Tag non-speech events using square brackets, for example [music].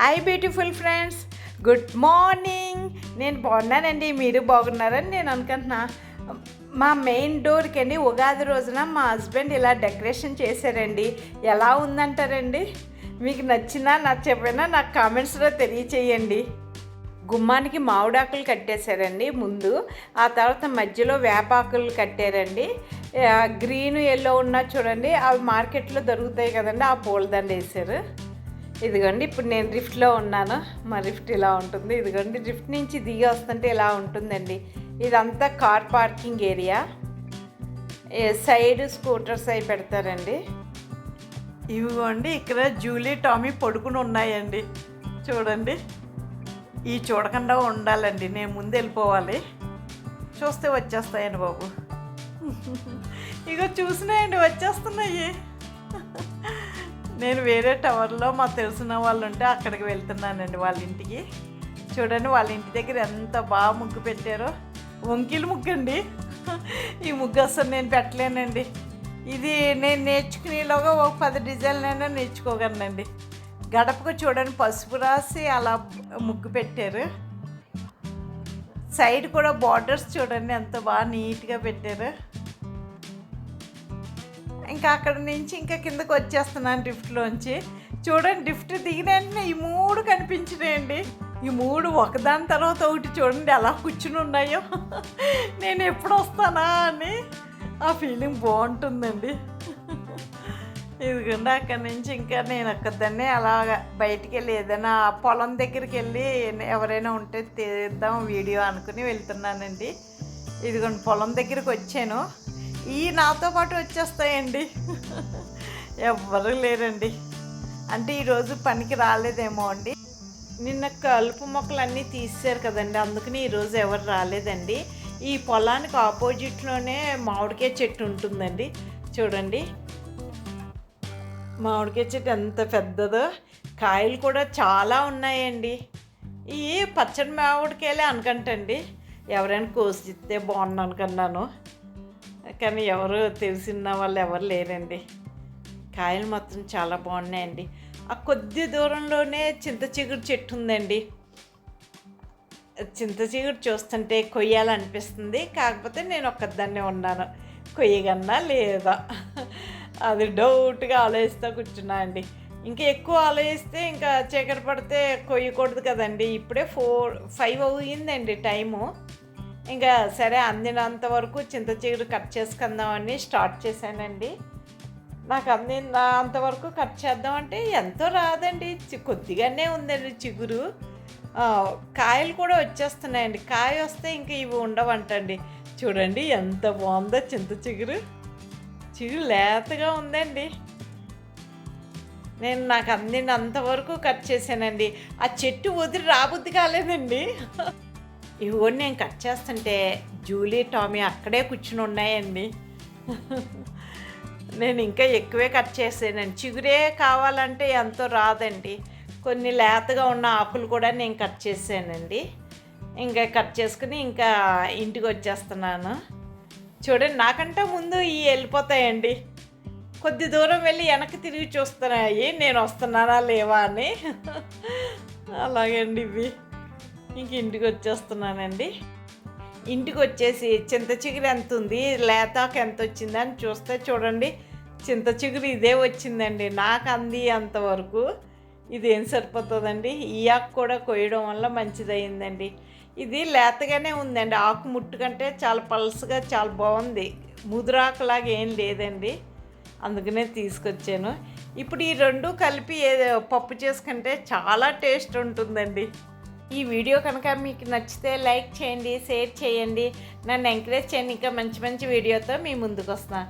Hi beautiful friends good morning నేను బాగున్నానండి. మీరు బాగున్నారని నేను అనుకుంటున్నా. మా మెయిన్ డోర్కి అండి ఉగాది రోజున మా హస్బెండ్ ఇలా డెకరేషన్ చేశారండి. ఎలా ఉందంటారండి? మీకు నచ్చినా నచ్చకపోయినా నాకు కామెంట్స్లో తెలియచేయండి. గుమ్మానికి మామిడాకులు కట్టేశారండి ముందు. ఆ తర్వాత మధ్యలో వేపాకులు కట్టారండి. గ్రీన్ ఎల్లో ఉన్నా చూడండి అవి మార్కెట్లో దొరుకుతాయి కదండి ఆ పూలదండ వేశారు. ఇదిగోండి ఇప్పుడు నేను లిఫ్ట్లో ఉన్నాను. మా లిఫ్ట్ ఇలా ఉంటుంది. ఇదిగోండి లిఫ్ట్ నుంచి దిగి వస్తుంటే ఇలా ఉంటుందండి. ఇదంతా car parking area. Side scooters అవి పెడతారండి. ఇవిగోండి ఇక్కడ జూలీ టామీ పడుకుని ఉన్నాయండి. చూడండి. ఈ చూడకుండా ఉండాలండి. నేను ముందు వెళ్ళిపోవాలి. చూస్తే వచ్చేస్తాయండి బాబు. ఇగో చూసినాయండి వచ్చేస్తున్నాయి. నేను వేరే టవర్లో మా తెలిసిన వాళ్ళు ఉంటే అక్కడికి వెళ్తున్నానండి వాళ్ళ ఇంటికి. చూడండి వాళ్ళ ఇంటి దగ్గర ఎంత బాగా ముగ్గు పెట్టారో. వంకీలు ముగ్గండి. ఈ ముగ్గు అసలు నేను పెట్టలేనండి. ఇది నేను నేర్చుకునేలోగా ఒక పది డిజైన్లైనా నేర్చుకోగలనండి. గడపకు చూడండి పసుపు రాసి అలా ముగ్గు పెట్టారు. సైడ్ కూడా బార్డర్స్ చూడండి ఎంత బాగా నీట్గా పెట్టారు. ఇంకా అక్కడ నుంచి ఇంకా కిందకు వచ్చేస్తున్నాను లిఫ్ట్లోంచి చూడండి లిఫ్ట్ దిగిన వెంటనే ఈ మూడు కనిపించినాయండి. ఈ మూడు ఒకదాని తర్వాత ఒకటి చూడండి ఎలా కూర్చుని ఉన్నాయో. [laughs] నేను ఎప్పుడు వస్తానా అని ఆ ఫీలింగ్ బాగుంటుందండి. [laughs] ఇదిగోండి అక్కడి నుంచి ఇంకా నేను ఒక్కదాన్నే అలాగ బయటికి వెళ్ళి ఏదైనా పొలం దగ్గరికి వెళ్ళి ఎవరైనా ఉంటే తీద్దాం వీడియో అనుకుని వెళ్తున్నానండి. ఇదిగోండి పొలం దగ్గరికి వచ్చాను. ఈ నాతో పాటు వచ్చేస్తాయండి. ఎవ్వరూ లేరండి. అంటే ఈరోజు పనికి రాలేదేమో అండి. నిన్న కలుపు మొక్కలు అన్నీ తీసారు కదండి. అందుకని ఈరోజు ఎవరు రాలేదండి. ఈ పొలానికి ఆపోజిట్లోనే మామిడికాయ చెట్టు ఉంటుందండి. చూడండి. మామిడికాయ చెట్టు ఎంత పెద్దదో. కాయలు కూడా చాలా ఉన్నాయండి. ఈ పచ్చడి మామిడికాయలే అనుకంటండి. ఎవరైనా కోసి ఇస్తే బాగుండు అనుకున్నాను. కానీ ఎవరు తెలిసిన వాళ్ళు ఎవరు లేరండి. కాయలు మాత్రం చాలా బాగున్నాయండి. ఆ కొద్ది దూరంలోనే చింత చిగురు చెట్టు ఉందండి. చింత చిగురు చూస్తుంటే కొయ్యాలనిపిస్తుంది. కాకపోతే నేను ఒక్కదాన్నే ఉన్నాను. కొయ్యగన్నా లేదా? అది డౌట్గా ఆలోచిస్తూ కూర్చున్నా అండి. ఇంకా ఎక్కువ ఆలోచిస్తే ఇంకా చీకటి పడితే కొయ్యకూడదు కదండి. ఇప్పుడే ఫోర్ ఫైవ్ అయ్యిందండి టైము. ఇంకా సరే అందినంత వరకు చింత చిగురు కట్ చేసుకుందామని స్టార్ట్ చేశానండి. నాకు అందిన అంతవరకు కట్ చేద్దామంటే ఎంతో రాదండి. కొద్దిగానే ఉందండి చిగురు. కాయలు కూడా వచ్చేస్తున్నాయండి. కాయ వస్తే ఇంక ఇవి ఉండవంటండి. చూడండి ఎంత బాగుందో చింత చిగురు. చిగురు లేతగా ఉందండి. నేను నాకు అందినంతవరకు కట్ చేశానండి. ఆ చెట్టు వదిలి రాబుద్ది కాలేదండి. ఇవో నేను కట్ చేస్తుంటే జూలీ టామీ అక్కడే కూర్చుని ఉన్నాయండి. నేను ఇంకా ఎక్కువే కట్ చేసానండి. చిగురే కావాలంటే ఎంతో రాదండి. కొన్ని లేతగా ఉన్న ఆకులు కూడా నేను కట్ చేసానండి. ఇంకా కట్ చేసుకుని ఇంకా ఇంటికి వచ్చేస్తున్నాను. చూడండి నాకంటే ముందు ఇవి వెళ్ళిపోతాయండి. కొద్ది దూరం వెళ్ళి వెనక్కి తిరిగి చూస్తున్నాయి. నేను వస్తున్నానా లేవా అని. అలాగండి ఇవి. ఇంక ఇంటికి వచ్చేస్తున్నానండి. ఇంటికి వచ్చేసి చింత చిగురు ఎంత ఉంది లేతాకు ఎంత వచ్చిందని చూస్తే చూడండి చింత చిగురు ఇదే వచ్చిందండి. నాకు అంది అంతవరకు ఇది ఏం సరిపోతుందండి? ఈ ఆకు కూడా కొయ్యడం వల్ల మంచిదయ్యిందండి ఇది లేతగానే ఉందండి. ఆకు ముట్టు కంటే చాలా పల్స్గా చాలా బాగుంది. ముదురాకులాగా ఏం లేదండి. అందుకనే తీసుకొచ్చాను. ఇప్పుడు ఈ రెండు కలిపి ఏదో పప్పు చేసుకుంటే చాలా టేస్ట్ ఉంటుందండి. ఈ వీడియో కనుక మీకు నచ్చితే లైక్ చేయండి షేర్ చేయండి. నన్ను ఎంకరేజ్ చేయండి. ఇంకా మంచి మంచి వీడియోతో మీ ముందుకు వస్తాను